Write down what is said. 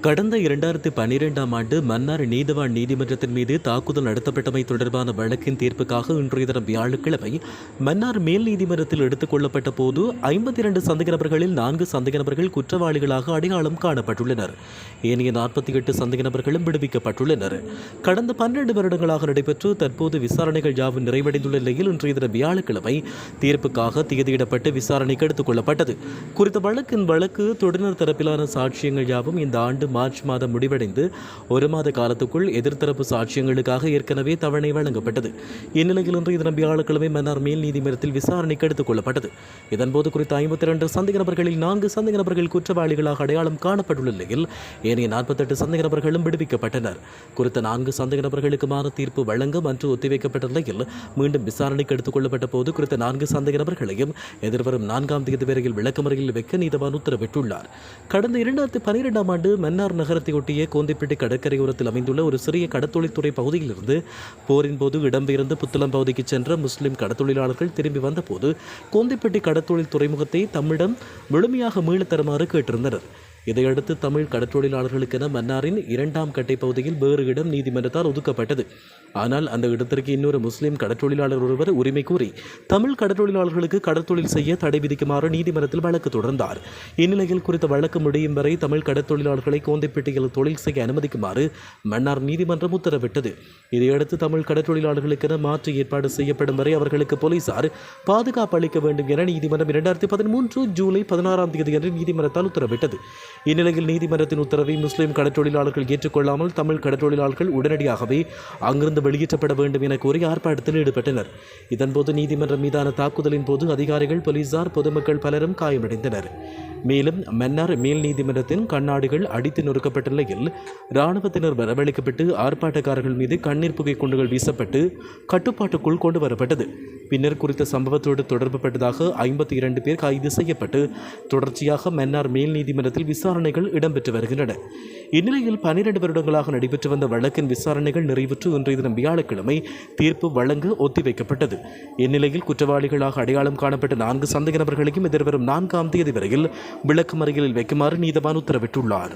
கடந்த இரண்டாயிரத்தி பன்னிரெண்டாம் ஆண்டு மன்னார் நீதவான் நீதிமன்றத்தின் மீது தாக்குதல் நடத்தப்பட்டமை தொடர்பான வழக்கின் தீர்ப்புக்காக இன்றைய தினம் வியாழக்கிழமை மன்னார் மேல் நீதிமன்றத்தில் எடுத்துக் கொள்ளப்பட்ட போது ஐம்பத்தி இரண்டு சந்தேக நபர்களில் நான்கு சந்தேக நபர்கள் குற்றவாளிகளாக அடையாளம் காணப்பட்டுள்ளனர். ஏனைய நாற்பத்தி எட்டு சந்தேக நபர்களும் விடுவிக்கப்பட்டுள்ளனர். கடந்த பன்னிரண்டு வருடங்களாக நடைபெற்று தற்போது விசாரணைகள் யாவும் நிறைவடைந்துள்ள நிலையில் இன்றைய தினம் வியாழக்கிழமை தீர்ப்புக்காக தேதியிடப்பட்டு விசாரணைக்கு எடுத்துக் கொள்ளப்பட்டது. குறித்த வழக்கின் வழக்கு தொடர்னர் தரப்பிலான சாட்சியங்கள் யாவும் இந்த ஆண்டு மார்ச் மாதம் முடிவடைந்து ஒரு மாத காலத்துக்குள் எதிர்த்தரப்பு சாட்சியங்களுக்காக ஏற்கனவே தவணை வழங்கப்பட்டது. இந்நிலையில் இன்றைய தினம் வியாழக்கிழமை மன்னார் மேல் நீதிமன்றத்தில் விசாரணைக்கு எடுத்துக் கொள்ளப்பட்டது. இதன்போது குறித்த ஐம்பத்தி இரண்டு சந்தேக நபர்களில் நான்கு சந்தேக நபர்கள் குற்றவாளிகளாக அடையாளம் காணப்பட்டுள்ள நிலையில் ஏனைய நாற்பத்தெட்டு சந்தேக நபர்களும் விடுவிக்கப்பட்டனர். குறித்த நான்கு சந்தேக நபர்களுக்குமான தீர்ப்பு வழங்க மன்று ஒத்திவைக்கப்பட்ட நிலையில் மீண்டும் விசாரணைக்கு எடுத்துக் கொள்ளப்பட்ட போது குறித்த நான்கு சந்தேக நபர்களையும் எதிர்வரும் நான்காம் தேதி வரையில் விளக்கமறையில் வைக்க நீதவான் உத்தரவிட்டுள்ளார். கடந்த இரண்டாயிரத்தி பனிரெண்டாம் ஆண்டு மன்னார் நகரத்தை ஒட்டிய கோந்திப்பேட்டை கடற்கரையோரத்தில் அமைந்துள்ள ஒரு சிறிய கடத்தொழில்துறை பகுதியிலிருந்து போரின் போது இடம்பெயர்ந்து புத்தளம் பகுதிக்கு சென்ற முஸ்லிம் கடத்தொழிலாளர்கள் திரும்பி வந்தபோது கோந்திப்பேட்டை கடத்தொழில் துறைமுகத்தை தம்மிடம் முழுமையாக மீளத் தருமாறு கேட்டிருந்தனர். இதையடுத்து தமிழ் கடற்றொழிலாளர்களுக்கென மன்னாரின் இரண்டாம் கட்டை பகுதியில் வேறு இடம் நீதிமன்றத்தால் ஒதுக்கப்பட்டது. ஆனால் அந்த இடத்திற்கு இன்னொரு முஸ்லிம் கடற்றொழிலாளர் ஒருவர் உரிமை கூறி தமிழ் கடற்றொழிலாளர்களுக்கு கடற்தொழில் செய்ய தடை விதிக்குமாறு நீதிமன்றத்தில் வழக்கு தொடர்ந்தார். இந்நிலையில் குறித்த வழக்கு முடியும் வரை தமிழ் கடற்றொழிலாளர்களை கோந்தைப்பேட்டையில் தொழில் செய்ய அனுமதிக்குமாறு மன்னார் நீதிமன்றம் உத்தரவிட்டது. இதையடுத்து தமிழ் கடற்றொழிலாளர்களுக்கென மாற்று ஏற்பாடு செய்யப்படும் வரை அவர்களுக்கு போலீசார் பாதுகாப்பு அளிக்க வேண்டும் என நீதிமன்றம் இரண்டாயிரத்தி பதிமூன்று ஜூலை பதினாறாம் தேதி என்று நீதிமன்றத்தால் உத்தரவிட்டது. இந்நிலையில் நீதிமன்றத்தின் உத்தரவை முஸ்லிம் கடற்றொழிலாளர்கள் ஏற்றுக்கொள்ளாமல் தமிழ் கடற்றொழிலாளர்கள் உடனடியாகவே அங்கிருந்து வெளியேற்றப்பட வேண்டும் என கோரி ஆர்ப்பாட்டத்தில் ஈடுபட்டனர். இதன்போது நீதிமன்றம் மீதான தாக்குதலின் போது அதிகாரிகள் போலீசார் பொதுமக்கள் பலரும் காயமடைந்தனர். மேலும் மன்னார் மேல் நீதிமன்றத்தின் கண்ணாடிகள் அடித்து நொறுக்கப்பட்ட நிலையில் இராணுவத்தினர் வரவழைக்கப்பட்டு ஆர்ப்பாட்டக்காரர்கள் மீது கண்ணீர் புகை குண்டுகள் வீசப்பட்டு கட்டுப்பாட்டுக்குள் கொண்டு வரப்பட்டது பின்னர் குறித்த சம்பவத்தோடு தொடர்புபட்டதாக ஐம்பத்தி இரண்டு பேர் கைது செய்யப்பட்டு தொடர்ச்சியாக மன்னார் மேல் நீதிமன்றத்தில் விசாரணைகள் இடம்பெற்று வருகின்றன. இந்நிலையில் பன்னிரண்டு வருடங்களாக நடைபெற்று வந்த வழக்கின் விசாரணைகள் நிறைவுற்று இன்றைய தினம் வியாழக்கிழமை தீர்ப்பு வழங்க ஒத்திவைக்கப்பட்டது. இந்நிலையில் குற்றவாளிகளாக அடையாளம் காணப்பட்ட நான்கு சந்தேக நபர்களையும் எதிர்வரும் நான்காம் தேதி வரையில் விளக்கு மறியலில் வைக்குமாறு நீதவான் உத்தரவிட்டுள்ளார்.